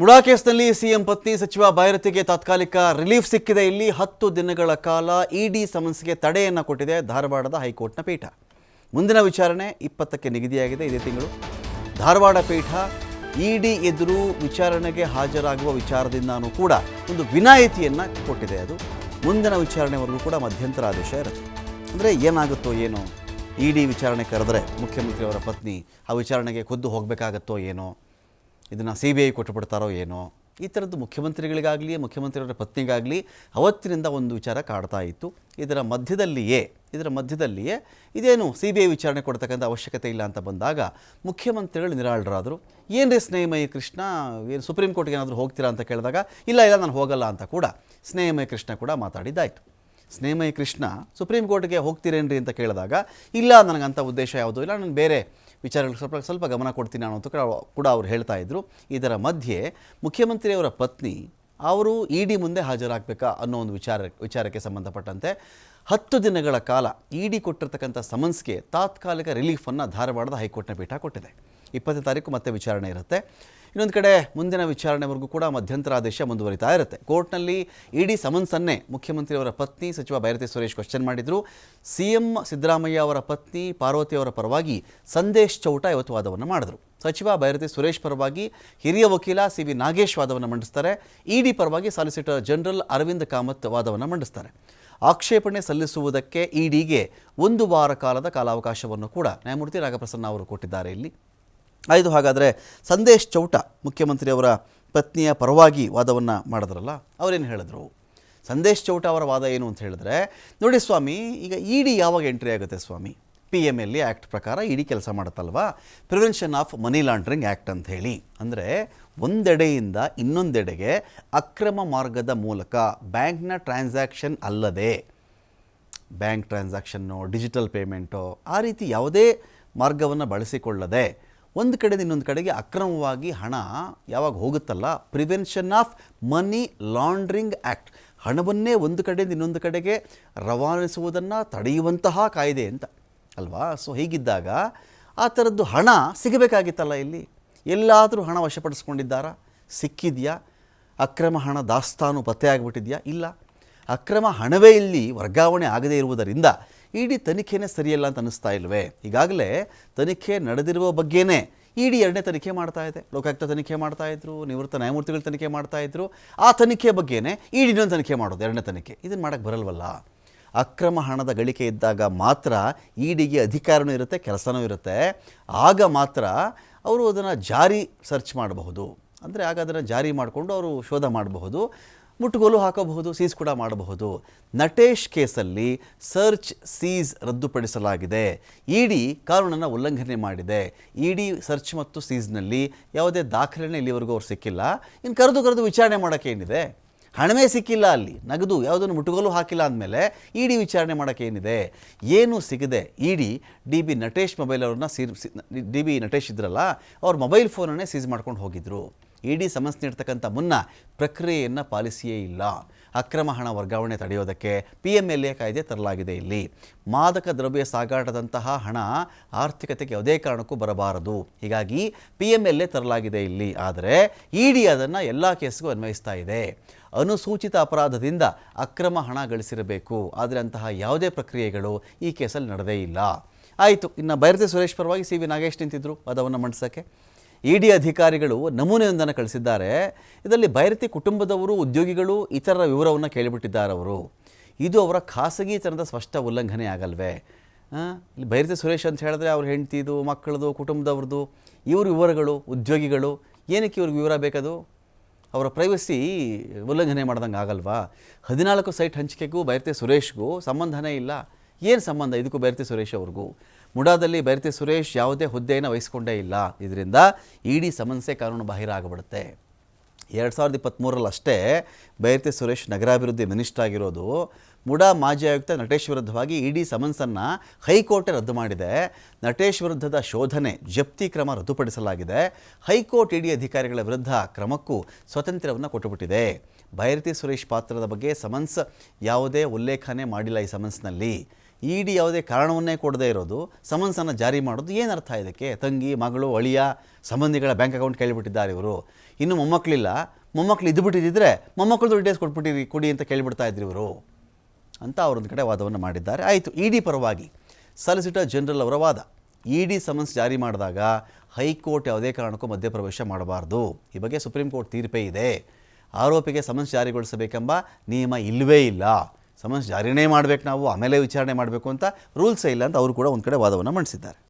ಮುಡಾ ಕೇಸ್ನಲ್ಲಿ ಸಿಎಂ ಪತ್ನಿ ಸಚಿವ ಬೈರತಿಗೆ ತಾತ್ಕಾಲಿಕ ರಿಲೀಫ್ ಸಿಕ್ಕಿದೆ. ಇಲ್ಲಿ ಹತ್ತು ದಿನಗಳ ಕಾಲ ಇಡಿ ಸಮನ್ಸ್ಗೆ ತಡೆಯನ್ನು ಕೊಟ್ಟಿದೆ ಧಾರವಾಡದ ಹೈಕೋರ್ಟ್ನ ಪೀಠ. ಮುಂದಿನ ವಿಚಾರಣೆ ಇಪ್ಪತ್ತಕ್ಕೆ ನಿಗದಿಯಾಗಿದೆ. ಇದೇ ತಿಂಗಳು ಧಾರವಾಡ ಪೀಠ ಇಡಿ ಎದುರು ವಿಚಾರಣೆಗೆ ಹಾಜರಾಗುವ ವಿಚಾರದಿಂದಾನೂ ಕೂಡ ಒಂದು ವಿನಾಯಿತಿಯನ್ನು ಕೊಟ್ಟಿದೆ ಅದು. ಮುಂದಿನ ವಿಚಾರಣೆವರೆಗೂ ಕೂಡ ಮಧ್ಯಂತರ ಆದೇಶ ಇರುತ್ತೆ. ಅಂದರೆ ಏನಾಗುತ್ತೋ ಏನೋ, ಇಡಿ ವಿಚಾರಣೆ ಕರೆದರೆ ಮುಖ್ಯಮಂತ್ರಿಯವರ ಪತ್ನಿ ಆ ವಿಚಾರಣೆಗೆ ಖುದ್ದು ಹೋಗಬೇಕಾಗತ್ತೋ ಏನೋ ಇದನ್ನು ಸಿ ಬಿ ಐ ಕೊಟ್ಟುಬಿಡ್ತಾರೋ ಏನೋ, ಈ ಥರದ್ದು ಮುಖ್ಯಮಂತ್ರಿಗಳಿಗಾಗಲಿ, ಮುಖ್ಯಮಂತ್ರಿಯವರ ಪತ್ನಿಗಾಗಲಿ ಅವತ್ತಿನಿಂದ ಒಂದು ವಿಚಾರ ಕಾಡ್ತಾ ಇತ್ತು. ಇದರ ಮಧ್ಯದಲ್ಲಿಯೇ ಇದರ ಮಧ್ಯದಲ್ಲಿಯೇ ಇದೇನು ಸಿ ಬಿ ಐ ವಿಚಾರಣೆ ಕೊಡ್ತಕ್ಕಂಥ ಅವಶ್ಯಕತೆ ಇಲ್ಲ ಅಂತ ಬಂದಾಗ ಮುಖ್ಯಮಂತ್ರಿಗಳು ನಿರಾಳರಾದರು. ಏನು ರೀ ಸ್ನೇಹಮಯ ಕೃಷ್ಣ, ಏನು ಸುಪ್ರೀಂ ಕೋರ್ಟ್ಗೆ ಏನಾದರೂ ಹೋಗ್ತೀರಾ ಅಂತ ಕೇಳಿದಾಗ, ಇಲ್ಲ ಇಲ್ಲ, ನಾನು ಹೋಗಲ್ಲ ಅಂತ ಕೂಡ ಸ್ನೇಹಮಯ ಕೃಷ್ಣ ಕೂಡ ಮಾತಾಡಿದ್ದಾಯಿತು. ಸ್ನೇಹಮಯ ಕೃಷ್ಣ ಸುಪ್ರೀಂ ಕೋರ್ಟ್ಗೆ ಹೋಗ್ತೀರೇನ್ರಿ ಅಂತ ಕೇಳಿದಾಗ, ಇಲ್ಲ ನನಗಂಥ ಉದ್ದೇಶ ಯಾವುದೂ ಇಲ್ಲ, ನಾನು ಬೇರೆ ವಿಚಾರಗಳು ಸ್ವಲ್ಪ ಸ್ವಲ್ಪ ಗಮನ ಕೊಡ್ತೀನಿ ಅನ್ನೋದು ಕೂಡ ಅವ್ರು ಹೇಳ್ತಾ ಇದ್ದರು ಇದರ ಮಧ್ಯೆ ಮುಖ್ಯಮಂತ್ರಿಯವರ ಪತ್ನಿ, ಅವರು ಇ ಮುಂದೆ ಹಾಜರಾಗಬೇಕಾ ಅನ್ನೋ ಒಂದು ವಿಚಾರ ವಿಚಾರಕ್ಕೆ ಸಂಬಂಧಪಟ್ಟಂತೆ ಹತ್ತು ದಿನಗಳ ಕಾಲ ಇ ಡಿ ಕೊಟ್ಟಿರ್ತಕ್ಕಂಥ ಸಮನ್ಸ್ಗೆ ತಾತ್ಕಾಲಿಕ ರಿಲೀಫನ್ನು ಧಾರವಾಡದ ಹೈಕೋರ್ಟ್ನ ಪೀಠ ಕೊಟ್ಟಿದೆ. ಇಪ್ಪತ್ತನೇ ತಾರೀಕು ಮತ್ತೆ ವಿಚಾರಣೆ ಇರುತ್ತೆ. ಇನ್ನೊಂದು ಕಡೆ ಮುಂದಿನ ವಿಚಾರಣೆವರೆಗೂ ಕೂಡ ಮಧ್ಯಂತರ ಆದೇಶ ಮುಂದುವರಿತಾ ಇರುತ್ತೆ. ಕೋರ್ಟ್ನಲ್ಲಿ ಇಡಿ ಸಮನ್ಸನ್ನೇ ಮುಖ್ಯಮಂತ್ರಿಯವರ ಪತ್ನಿ ಸಚಿವ ಬೈರತಿ ಸುರೇಶ್ ಕ್ವಶನ್ ಮಾಡಿದರು. ಸಿ ಎಂ ಸಿದ್ದರಾಮಯ್ಯ ಅವರ ಪತ್ನಿ ಪಾರ್ವತಿ ಅವರ ಪರವಾಗಿ ಸಂದೇಶ್ ಚೌಟ ಇವತ್ತು ವಾದವನ್ನು ಮಾಡಿದರು. ಸಚಿವ ಬೈರತಿ ಸುರೇಶ್ ಪರವಾಗಿ ಹಿರಿಯ ವಕೀಲ ಸಿ ವಿ ನಾಗೇಶ್ ವಾದವನ್ನು ಮಂಡಿಸ್ತಾರೆ. ಇಡಿ ಪರವಾಗಿ ಸಾಲಿಸಿಟರ್ ಜನರಲ್ ಅರವಿಂದ್ ಕಾಮತ್ ವಾದವನ್ನು ಮಂಡಿಸ್ತಾರೆ. ಆಕ್ಷೇಪಣೆ ಸಲ್ಲಿಸುವುದಕ್ಕೆ ಇಡಿಗೆ ಒಂದು ವಾರ ಕಾಲದ ಕಾಲಾವಕಾಶವನ್ನು ಕೂಡ ನ್ಯಾಯಮೂರ್ತಿ ನಾಗಪ್ರಸನ್ನ ಅವರು ಕೊಟ್ಟಿದ್ದಾರೆ ಇಲ್ಲಿ. ಆಯಿತು ಹಾಗಾದರೆ ಸಂದೇಶ್ ಚೌಟ ಮುಖ್ಯಮಂತ್ರಿಯವರ ಪತ್ನಿಯ ಪರವಾಗಿ ವಾದವನ್ನು ಮಾಡಿದ್ರಲ್ಲ, ಅವರೇನು ಹೇಳಿದ್ರು? ಸಂದೇಶ್ ಚೌಟ ಅವರ ವಾದ ಏನು ಅಂತ ಹೇಳಿದ್ರೆ, ನೋಡಿ ಸ್ವಾಮಿ, ಈಗ ಇ ಡಿ ಯಾವಾಗ ಎಂಟ್ರಿ ಆಗುತ್ತೆ ಸ್ವಾಮಿ? ಪಿ ಎಂ ಎಲ್ ಆ್ಯಕ್ಟ್ ಪ್ರಕಾರ ಇಡಿ ಕೆಲಸ ಮಾಡುತ್ತಲ್ವಾ? Prevention of money laundering act ಅಂತ ಹೇಳಿ. ಅಂದರೆ ಒಂದೆಡೆಯಿಂದ ಇನ್ನೊಂದೆಡೆಗೆ ಅಕ್ರಮ ಮಾರ್ಗದ ಮೂಲಕ ಬ್ಯಾಂಕ್ನ ಟ್ರಾನ್ಸಾಕ್ಷನ್ ಅಲ್ಲದೆ, ಬ್ಯಾಂಕ್ ಟ್ರಾನ್ಸಾಕ್ಷನ್ನು ಡಿಜಿಟಲ್ ಪೇಮೆಂಟು ಆ ರೀತಿ ಯಾವುದೇ ಮಾರ್ಗವನ್ನು ಬಳಸಿಕೊಳ್ಳದೆ ಒಂದು ಕಡೆಯಿಂದ ಇನ್ನೊಂದು ಕಡೆಗೆ ಅಕ್ರಮವಾಗಿ ಹಣ ಯಾವಾಗ ಹೋಗುತ್ತಲ್ಲ? Prevention of money laundering act ಹಣವನ್ನೇ ಒಂದು ಕಡೆಯಿಂದ ಇನ್ನೊಂದು ಕಡೆಗೆ ರವಾನಿಸುವುದನ್ನು ತಡೆಯುವಂತಹ ಕಾಯ್ದೆ ಅಂತ. ಅಲ್ವಾ? ಸೊ ಹೀಗಿದ್ದಾಗ ಆ ಥರದ್ದು ಹಣ ಸಿಗಬೇಕಾಗಿತ್ತಲ್ಲ ಇಲ್ಲಿ? ಎಲ್ಲಾದರೂ ಹಣ ವಶಪಡಿಸ್ಕೊಂಡಿದ್ದಾರಾ? ಸಿಕ್ಕಿದೆಯಾ? ಅಕ್ರಮ ಹಣ ದಾಸ್ತಾನು ಪತ್ತೆ ಆಗಿಬಿಟ್ಟಿದೆಯಾ ಇಲ್ಲ. ಅಕ್ರಮ ಹಣವೇ ಇಲ್ಲಿ ವರ್ಗಾವಣೆ ಆಗದೇ ಇರುವುದರಿಂದ ಇಡೀ ತನಿಖೆನೇ ಸರಿಯಲ್ಲ ಅಂತ ಅನ್ನಿಸ್ತಾ ಇಲ್ವೇ? ಈಗಾಗಲೇ ತನಿಖೆ ನಡೆದಿರುವ ಬಗ್ಗೆನೇ ಇಡಿ ಎರಡನೇ ತನಿಖೆ ಮಾಡ್ತಾ ಇದೆ. ಲೋಕಾಯುಕ್ತ ತನಿಖೆ ಮಾಡ್ತಾ ಇದ್ರು, ನಿವೃತ್ತ ನ್ಯಾಯಮೂರ್ತಿಗಳು ತನಿಖೆ ಮಾಡ್ತಾ ಇದ್ರು. ಆ ತನಿಖೆ ಬಗ್ಗೆನೇ ಇಡಿ ಇನ್ನೊಂದು ತನಿಖೆ ಮಾಡೋದು, ಎರಡನೇ ತನಿಖೆ. ಇದನ್ನು ಮಾಡಕ್ಕೆ ಬರಲ್ವಲ್ಲ? ಅಕ್ರಮ ಹಣದ ಗಳಿಕೆ ಇದ್ದಾಗ ಮಾತ್ರ ಇಡಿಗೆ ಅಧಿಕಾರನೂ ಇರುತ್ತೆ, ಕೆಲಸನೂ ಇರುತ್ತೆ. ಆಗ ಮಾತ್ರ ಅವರು ಅದನ್ನು ಜಾರಿ ಸರ್ಚ್ ಮಾಡಬಹುದು. ಅಂದರೆ ಆಗ ಅದನ್ನು ಜಾರಿ ಮಾಡಿಕೊಂಡು ಅವರು ಶೋಧ ಮಾಡಬಹುದು. ಮುಟ್ಟುಗೋಲು ಹಾಕಬಹುದು, ಸೀಸ್ ಕೂಡ ಮಾಡಬಹುದು. ನಟೇಶ್ ಕೇಸಲ್ಲಿ ಸರ್ಚ್, ಸೀಸ್ ರದ್ದುಪಡಿಸಲಾಗಿದೆ. ಇಡಿ ಕಾನೂನನ್ನು ಉಲ್ಲಂಘನೆ ಮಾಡಿದೆ. ಇಡಿ ಸರ್ಚ್ ಮತ್ತು ಸೀಸ್ನಲ್ಲಿ ಯಾವುದೇ ದಾಖಲೆನೇ ಇಲ್ಲಿವರೆಗೂ ಅವ್ರು ಸಿಕ್ಕಿಲ್ಲ. ಇನ್ನು ಕರೆದು ಕರೆದು ವಿಚಾರಣೆ ಮಾಡೋಕ್ಕೆ ಏನಿದೆ? ಹಣವೇ ಸಿಕ್ಕಿಲ್ಲ ಅಲ್ಲಿ. ನಗದು, ಯಾವುದನ್ನು ಮುಟ್ಟುಗೋಲು ಹಾಕಿಲ್ಲ ಅಂದಮೇಲೆ ಇಡಿ ವಿಚಾರಣೆ ಮಾಡೋಕ್ಕೇನಿದೆ ಏನು ಸಿಗದೆ ED, D B Natesh mobile ಅವ್ರನ್ನ ಸೀರ್ ಡಿ ಬಿ ನಟೇಶ್ ಇದ್ರಲ್ಲ, ಅವ್ರ ಮೊಬೈಲ್ ಫೋನನ್ನೇ ಸೀಸ್ ಮಾಡ್ಕೊಂಡು ಹೋಗಿದ್ರು ಇಡಿ ಸಮಸ್ಯೆ ನೀಡ್ತಕ್ಕಂಥ ಮುನ್ನ ಪ್ರಕ್ರಿಯೆಯನ್ನು ಪಾಲಿಸಿಯೇ ಇಲ್ಲ. ಅಕ್ರಮ ಹಣ ವರ್ಗಾವಣೆ ತಡೆಯೋದಕ್ಕೆ ಪಿ ಎಂ ಎಲ್ ಎ ಕಾಯ್ದೆ ತರಲಾಗಿದೆ ಇಲ್ಲಿ. ಮಾದಕ ದ್ರವ್ಯ ಸಾಗಾಟದಂತಹ ಹಣ ಆರ್ಥಿಕತೆಗೆ ಯಾವುದೇ ಕಾರಣಕ್ಕೂ ಬರಬಾರದು. ಹೀಗಾಗಿ ಪಿ ಎಂ ಎಲ್ ಎ ತರಲಾಗಿದೆ ಇಲ್ಲಿ. ಆದರೆ ಇಡಿ ಅದನ್ನು ಎಲ್ಲ ಕೇಸ್ಗೂ ಅನ್ವಯಿಸ್ತಾ ಇದೆ. ಅನುಸೂಚಿತ ಅಪರಾಧದಿಂದ ಅಕ್ರಮ ಹಣ ಗಳಿಸಿರಬೇಕು. ಆದರೆ ಅಂತಹ ಯಾವುದೇ ಪ್ರಕ್ರಿಯೆಗಳು ಈ ಕೇಸಲ್ಲಿ ನಡೆದೇ ಇಲ್ಲ. ಆಯಿತು, ಇನ್ನು ಬೈರತಿ ಸುರೇಶ್ ಪರವಾಗಿ ಸಿ ವಿ ನಾಗೇಶ್ ನಿಂತಿದ್ರು. ವಾದವನ್ನು ಮಂಡಿಸೋಕ್ಕೆ. ಇಡಿ ಅಧಿಕಾರಿಗಳು ನಮೂನೆಯೊಂದನ್ನು ಕಳಿಸಿದ್ದಾರೆ. ಇದರಲ್ಲಿ ಬೈರತಿ ಕುಟುಂಬದವರು, ಉದ್ಯೋಗಿಗಳು ಇತರರ ವಿವರವನ್ನು ಕೇಳಿಬಿಟ್ಟಿದ್ದಾರೆ ಅವರು. ಇದು ಅವರ ಖಾಸಗಿತನದ ಸ್ಪಷ್ಟ ಉಲ್ಲಂಘನೆ ಆಗಲ್ವೇ? ಇಲ್ಲಿ ಬೈರತಿ ಸುರೇಶ್ ಅಂತ ಹೇಳಿದ್ರೆ ಅವ್ರ ಹೆಂಡ್ತಿದು, ಮಕ್ಕಳದು ಕುಟುಂಬದವ್ರದ್ದು ಇವ್ರ ವಿವರಗಳು, ಉದ್ಯೋಗಿಗಳು, ಏನಕ್ಕೆ ಇವ್ರಿಗೆ ವಿವರ ಬೇಕದು? ಅವರ ಪ್ರೈವಸಿ ಉಲ್ಲಂಘನೆ ಮಾಡ್ದಂಗೆ ಆಗಲ್ವಾ? ಹದಿನಾಲ್ಕು ಸೈಟ್ ಹಂಚಿಕೆಗೂ ಬೈರತಿ ಸುರೇಶ್ಗೂ ಸಂಬಂಧನೇ ಇಲ್ಲ. ಏನು ಸಂಬಂಧ ಇದಕ್ಕೂ ಬೈರತಿ ಸುರೇಶ್ ಅವ್ರಿಗೂ? ಮುಡಾದಲ್ಲಿ ಬೈರತಿ ಸುರೇಶ್ ಯಾವುದೇ ಹುದ್ದೆಯನ್ನು ವಹಿಸಿಕೊಂಡೇ ಇಲ್ಲ. ಇದರಿಂದ ಇಡಿ ಸಮಸ್ಯೆ ಕಾನೂನು ಬಾಹಿರ ಆಗಿಬಿಡುತ್ತೆ ಎರಡು ಸಾವಿರದ ಇಪ್ಪತ್ತ್ಮೂರರಲ್ಲಿ ಅಷ್ಟೇ ಬೈರತಿ ಸುರೇಶ್ ನಗರಾಭಿವೃದ್ಧಿ ಮಿನಿಸ್ಟರ್ ಆಗಿರೋದು. ಮುಡಾ ಮಾಜಿ ಆಯುಕ್ತ ನಟೇಶ್ ವಿರುದ್ಧವಾಗಿ ಇಡಿ ಸಮನ್ಸನ್ನು ಹೈಕೋರ್ಟೇ ರದ್ದು ಮಾಡಿದೆ. ನಟೇಶ್ ವಿರುದ್ಧದ ಶೋಧನೆ ಜಪ್ತಿ ಕ್ರಮ ರದ್ದುಪಡಿಸಲಾಗಿದೆ. ಹೈಕೋರ್ಟ್ ಇಡಿ ಅಧಿಕಾರಿಗಳ ವಿರುದ್ಧ ಕ್ರಮಕ್ಕೂ ಸ್ವಾತಂತ್ರ್ಯವನ್ನು ಕೊಟ್ಟುಬಿಟ್ಟಿದೆ. ಬೈರತಿ ಸುರೇಶ್ ಪಾತ್ರದ ಬಗ್ಗೆ ಸಮನ್ಸ್ ಯಾವುದೇ ಉಲ್ಲೇಖನೆ ಮಾಡಿಲ್ಲ ಈ ಸಮನ್ಸ್ನಲ್ಲಿ. ಇ ಡಿ ಯಾವುದೇ ಕಾರಣವನ್ನೇ ಕೊಡದೇ ಇರೋದು, ಸಮನ್ಸನ್ನು ಜಾರಿ ಮಾಡೋದು ಏನು ಅರ್ಥ ಇದಕ್ಕೆ? ತಂಗಿ, ಮಗಳು, ಅಳಿಯ, ಸಂಬಂಧಿಗಳ ಬ್ಯಾಂಕ್ ಅಕೌಂಟ್ ಕೇಳಿಬಿಟ್ಟಿದ್ದಾರೆ ಇವರು. ಇನ್ನು ಮೊಮ್ಮಕ್ಕಳಿಲ್ಲ ಮೊಮ್ಮಕ್ಕಳು ಇದ್ದುಬಿಟ್ಟಿದ್ದರೆ ಮೊಮ್ಮಕ್ಕಳದು ಡೀಟೇಲ್ಸ್ ಕೊಟ್ಬಿಟ್ಟಿರಿ, ಕೊಡಿ ಅಂತ ಕೇಳಿಬಿಡ್ತಾ ಇದ್ರು ಇವರು. ಅಂತ ಅವರೊಂದು ಕಡೆ ವಾದವನ್ನು ಮಾಡಿದ್ದಾರೆ. ಆಯಿತು, ಇ ಪರವಾಗಿ ಸಾಲಿಸಿಟರ್ ಜನರಲ್ ಅವರ ವಾದ. ಇ ಡಿ ಸಮನ್ಸ್ ಜಾರಿ ಮಾಡಿದಾಗ ಹೈಕೋರ್ಟ್ ಯಾವುದೇ ಕಾರಣಕ್ಕೂ ಮಧ್ಯಪ್ರವೇಶ ಮಾಡಬಾರ್ದು. ಈ ಬಗ್ಗೆ ಸುಪ್ರೀಂ ಕೋರ್ಟ್ ತೀರ್ಪೇ ಇದೆ. ಆರೋಪಿಗೆ ಸಮನ್ಸ್ ಜಾರಿಗೊಳಿಸಬೇಕೆಂಬ ನಿಯಮ ಇಲ್ಲವೇ ಇಲ್ಲ. ಸಮನ್ಸ್ ಜಾರಿನೇ ಮಾಡಬೇಕು ನಾವು, ಆಮೇಲೆ ವಿಚಾರಣೆ ಮಾಡಬೇಕು ಅಂತ ರೂಲ್ಸೇ ಇಲ್ಲ ಅಂತ ಅವರು ಕೂಡ ಒಂದು ಕಡೆ ವಾದವನ್ನು ಮಂಡಿಸಿದ್ದಾರೆ.